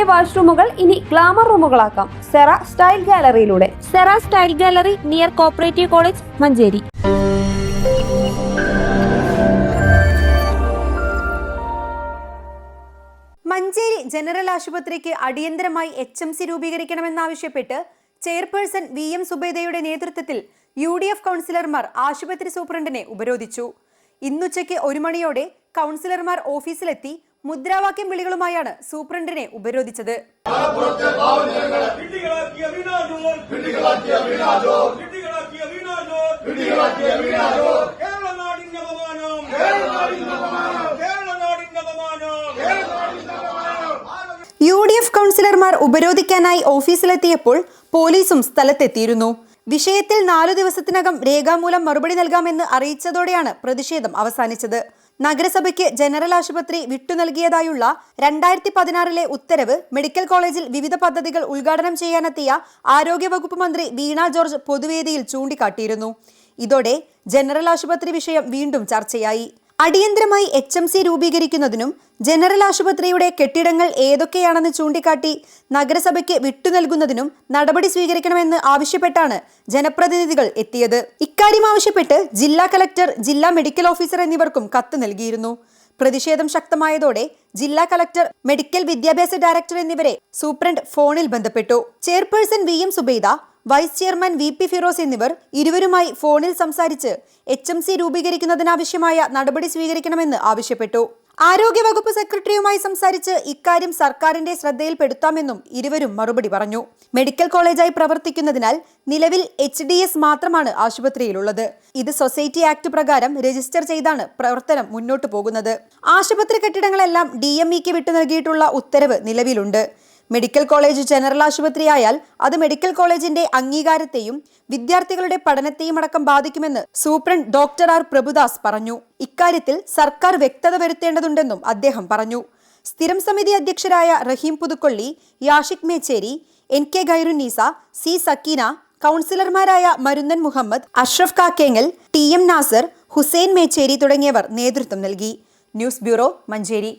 നിങ്ങളുടെ വാഷ്റൂമുകൾ ഇനി ഗ്ലാമർ റൂമുകളാക്കാം. Cera style ഗാലറിയിലൂടെ. Cera style gallery near cooperative college Manjeri. Manjeri general ആശുപത്രിക്ക് അടിയന്തരമായി എച്ച് എം സി രൂപീകരിക്കണമെന്നാവശ്യപ്പെട്ട് ചെയർപേഴ്സൺ വി എം സുബേദയുടെ നേതൃത്വത്തിൽ യു ഡി എഫ് കൗൺസിലർമാർ ആശുപത്രി സൂപ്രണ്ടിനെ ഉപരോധിച്ചു. ഇന്നുച്ചയ്ക്ക് ഒരു മണിയോടെ കൗൺസിലർമാർ ഓഫീസിലെത്തി മുദ്രാവാക്യം വിളികളുമായാണ് സൂപ്രണ്ടിനെ ഉപരോധിച്ചത്. യു ഡി എഫ് കൗൺസിലർമാർ ഉപരോധിക്കാനായി ഓഫീസിലെത്തിയപ്പോൾ പോലീസും സ്ഥലത്തെത്തിയിരുന്നു. വിഷയത്തിൽ നാലു ദിവസത്തിനകം രേഖാമൂലം മറുപടി നൽകാമെന്ന് അറിയിച്ചതോടെയാണ് പ്രതിഷേധം അവസാനിച്ചത്. നഗരസഭയ്ക്ക് ജനറൽ ആശുപത്രി വിട്ടു നൽകിയതായുള്ള രണ്ടായിരത്തി പതിനാറിലെ ഉത്തരവ് മെഡിക്കൽ കോളേജിൽ വിവിധ പദ്ധതികൾ ഉദ്ഘാടനം ചെയ്യാനെത്തിയ ആരോഗ്യവകുപ്പ് മന്ത്രി വീണ ജോർജ് പൊതുവേദിയിൽ ചൂണ്ടിക്കാട്ടിയിരുന്നു. ഇതോടെ ജനറൽ ആശുപത്രി വിഷയം വീണ്ടും ചർച്ചയായി. അടിയന്തരമായി എച്ച് എം സി രൂപീകരിക്കുന്നതിനും ജനറൽ ആശുപത്രിയുടെ കെട്ടിടങ്ങൾ ഏതൊക്കെയാണെന്ന് ചൂണ്ടിക്കാട്ടി നഗരസഭയ്ക്ക് വിട്ടുനൽകുന്നതിനും നടപടി സ്വീകരിക്കണമെന്ന് ആവശ്യപ്പെട്ടാണ് ജനപ്രതിനിധികൾ എത്തിയത്. ഇക്കാര്യം ആവശ്യപ്പെട്ട് ജില്ലാ കലക്ടർ ജില്ലാ മെഡിക്കൽ ഓഫീസർ എന്നിവർക്കും കത്ത് നൽകിയിരുന്നു. പ്രതിഷേധം ശക്തമായതോടെ ജില്ലാ കലക്ടർ മെഡിക്കൽ വിദ്യാഭ്യാസ ഡയറക്ടർ എന്നിവരെ സൂപ്രണ്ട് ഫോണിൽ ബന്ധപ്പെട്ടു. Chairperson V M Subaida vice chairman V P Firoz എന്നിവർ ഇരുവരുമായി ഫോണിൽ സംസാരിച്ച് എച്ച് എം സി രൂപീകരിക്കുന്നതിനാവശ്യമായ നടപടി സ്വീകരിക്കണമെന്ന് ആവശ്യപ്പെട്ടു. ആരോഗ്യവകുപ്പ് സെക്രട്ടറിയുമായി സംസാരിച്ച് ഇക്കാര്യം സർക്കാരിന്റെ ശ്രദ്ധയിൽപ്പെടുത്താമെന്നും ഇരുവരും മറുപടി പറഞ്ഞു. മെഡിക്കൽ കോളേജായി പ്രവർത്തിക്കുന്നതിനാൽ നിലവിൽ എച്ച് ഡി എസ് മാത്രമാണ് ആശുപത്രിയിലുള്ളത്. ഇത് സൊസൈറ്റി ആക്ട് പ്രകാരം രജിസ്റ്റർ ചെയ്താണ് പ്രവർത്തനം മുന്നോട്ടു പോകുന്നത്. ആശുപത്രി കെട്ടിടങ്ങളെല്ലാം ഡി എം ഇക്ക് വിട്ടു നൽകിയിട്ടുള്ള ഉത്തരവ് നിലവിലുണ്ട്. മെഡിക്കൽ കോളേജ് ജനറൽ ആശുപത്രിയായാൽ അത് മെഡിക്കൽ കോളേജിന്റെ അംഗീകാരത്തെയും വിദ്യാർത്ഥികളുടെ പഠനത്തെയും അടക്കം ബാധിക്കുമെന്ന് സൂപ്രണ്ട് ഡോക്ടർ ആർ പ്രഭുദാസ് പറഞ്ഞു. ഇക്കാര്യത്തിൽ സർക്കാർ വ്യക്തത വരുത്തേണ്ടതുണ്ടെന്നും അദ്ദേഹം പറഞ്ഞു. സ്ഥിരം സമിതി അധ്യക്ഷരായ Rahim Puthukkolli Yashik Mecheri N K Gairunneesa C Sakeena കൗൺസിലർമാരായ മരുന്നൻ മുഹമ്മദ് അഷ്റഫ് കാക്കേങ്ങൽ ടി എം നാസർ ഹുസൈൻ മേച്ചേരി തുടങ്ങിയവർ നേതൃത്വം നൽകി. News bureau Manjeri.